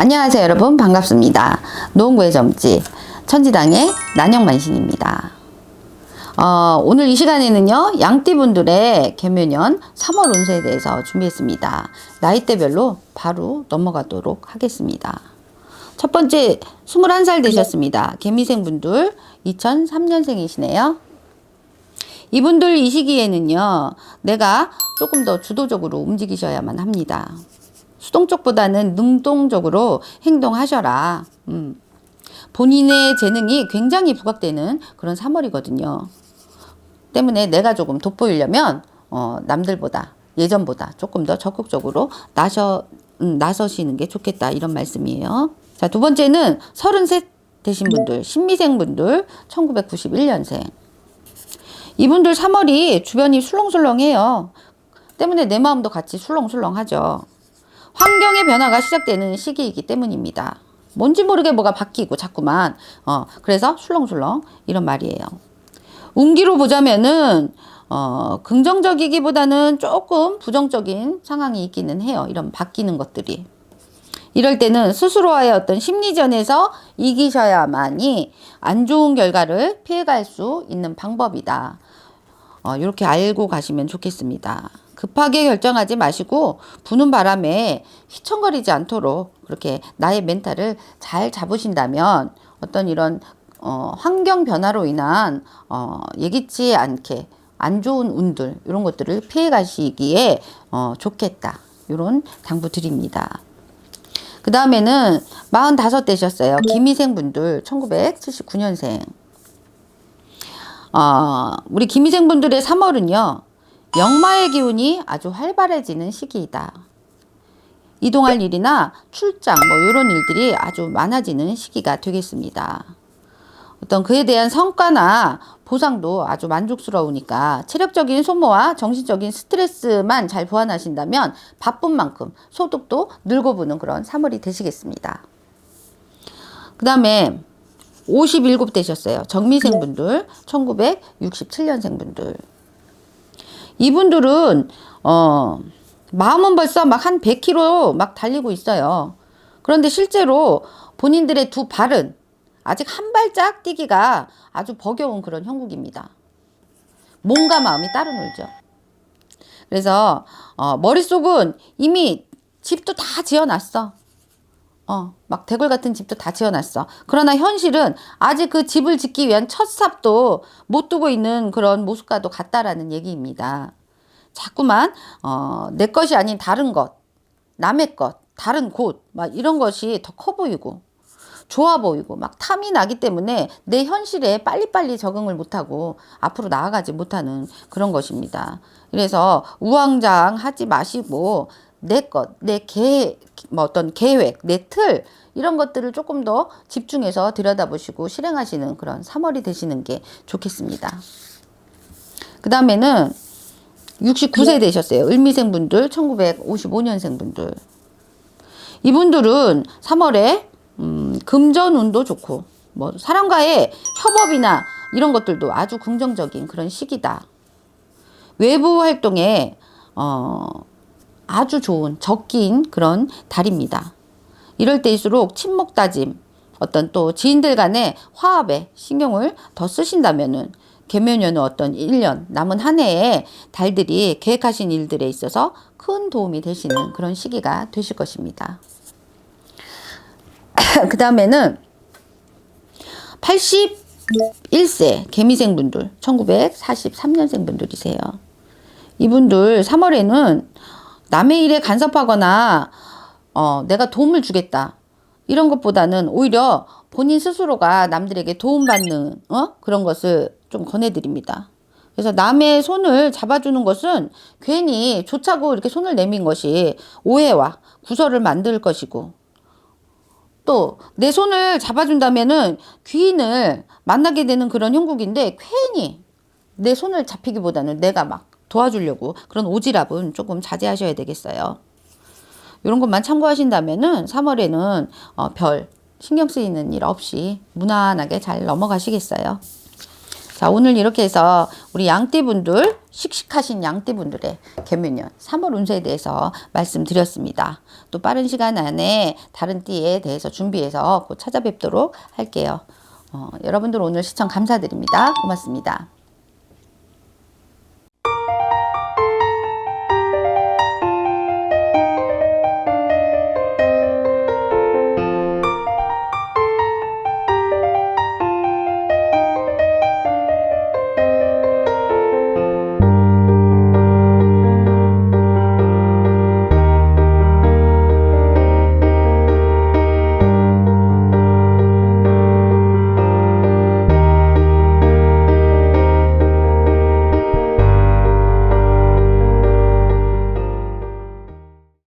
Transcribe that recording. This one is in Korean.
안녕하세요 여러분 반갑습니다. 노원구의 점집 천지당의 난영만신입니다. 어, 오늘 이 시간에는요 양띠분들의 개묘년 3월 운세에 대해서 준비했습니다. 나이대별로 바로 넘어가도록 하겠습니다. 첫 번째 21살 되셨습니다. 개미생분들 2003년생이시네요. 이분들 이 시기에는요, 내가 조금 더 주도적으로 움직이셔야만 합니다. 수동적보다는 능동적으로 행동하셔라. 음. 본인의 재능이 굉장히 부각되는 그런 3월이거든요. 때문에 내가 조금 돋보이려면, 어, 남들보다, 예전보다 조금 더 적극적으로 나서, 음, 나서시는 게 좋겠다. 이런 말씀이에요. 자, 두 번째는 33 되신 분들, 신미생 분들, 1991년생. 이분들 3월이 주변이 술렁술렁해요. 때문에 내 마음도 같이 술렁술렁하죠. 환경의 변화가 시작되는 시기이기 때문입니다. 뭔지 모르게 뭐가 바뀌고 자꾸만 어 그래서 술렁술렁 이런 말이에요. 운기로 보자면은 어 긍정적이기보다는 조금 부정적인 상황이 있기는 해요. 이런 바뀌는 것들이. 이럴 때는 스스로와의 어떤 심리전에서 이기셔야만이 안 좋은 결과를 피해갈 수 있는 방법이다. 어, 이렇게 알고 가시면 좋겠습니다. 급하게 결정하지 마시고 부는 바람에 휘청거리지 않도록 그렇게 나의 멘탈을 잘 잡으신다면 어떤 이런 어, 환경 변화로 인한 어, 예기치 않게 안 좋은 운들 이런 것들을 피해 가시기에 어, 좋겠다. 이런 당부 드립니다. 그 다음에는 45 되셨어요. 김희생 분들 1979년생. 어, 우리 김희생 분들의 3월은요. 역마의 기운이 아주 활발해지는 시기이다. 이동할 일이나 출장 뭐 이런 일들이 아주 많아지는 시기가 되겠습니다. 어떤 그에 대한 성과나 보상도 아주 만족스러우니까 체력적인 소모와 정신적인 스트레스만 잘 보완하신다면 바쁜 만큼 소득도 늘고 부는 그런 3월이 되시겠습니다. 그 다음에 57 되셨어요. 정미생 분들, 1967년생 분들. 이분들은, 어, 마음은 벌써 막 한 100km 막 달리고 있어요. 그런데 실제로 본인들의 두 발은 아직 한 발짝 뛰기가 아주 버겨운 그런 형국입니다. 몸과 마음이 따로 놀죠. 그래서 어, 머릿속은 이미 집도 다 지어놨어. 어, 막 대굴 같은 집도 다 지어놨어. 그러나 현실은 아직 그 집을 짓기 위한 첫 삽도 못 두고 있는 그런 모습과도 같다라는 얘기입니다. 자꾸만 어, 내 것이 아닌 다른 것, 남의 것, 다른 곳, 막 이런 것이 더 커 보이고 좋아 보이고 막 탐이 나기 때문에 내 현실에 빨리빨리 적응을 못하고 앞으로 나아가지 못하는 그런 것입니다. 그래서 우왕좌왕 하지 마시고 내 것, 내 계, 뭐 어떤 계획, 내 틀, 이런 것들을 조금 더 집중해서 들여다보시고 실행하시는 그런 3월이 되시는 게 좋겠습니다. 그 다음에는 69세 되셨어요. 을미생 분들, 1955년생 분들. 이분들은 3월에 음, 금전 운도 좋고 뭐 사람과의 협업이나 이런 것들도 아주 긍정적인 그런 시기다. 외부 활동에 어, 아주 좋은 적기인 그런 달입니다. 이럴 때일수록 친목 다짐, 어떤 또 지인들 간의 화합에 신경을 더 쓰신다면은 개묘년의 어떤 1년 남은 한 해에 달들이 계획하신 일들에 있어서 큰 도움이 되시는 그런 시기가 되실 것입니다. 그 다음에는 81세 개미생 분들, 1943년생 분들이세요. 이분들 3월에는 남의 일에 간섭하거나 어, 내가 도움을 주겠다. 이런 것보다는 오히려 본인 스스로가 남들에게 도움받는 어? 그런 것을 좀 권해드립니다. 그래서 남의 손을 잡아주는 것은 괜히 좋자고 이렇게 손을 내민 것이 오해와 구설을 만들 것이고 또 내 손을 잡아준다면은 귀인을 만나게 되는 그런 형국인데 괜히 내 손을 잡히기보다는 내가 막 도와주려고 그런 오지랖은 조금 자제하셔야 되겠어요. 이런 것만 참고하신다면은 3월에는 어, 별 신경 쓰이는 일 없이 무난하게 잘 넘어가시겠어요. 자, 오늘 이렇게 해서 우리 양띠분들, 씩씩하신 양띠분들의 개묘년 3월 운세에 대해서 말씀드렸습니다. 또 빠른 시간 안에 다른 띠에 대해서 준비해서 곧 찾아뵙도록 할게요. 어, 여러분들 오늘 시청 감사드립니다. 고맙습니다.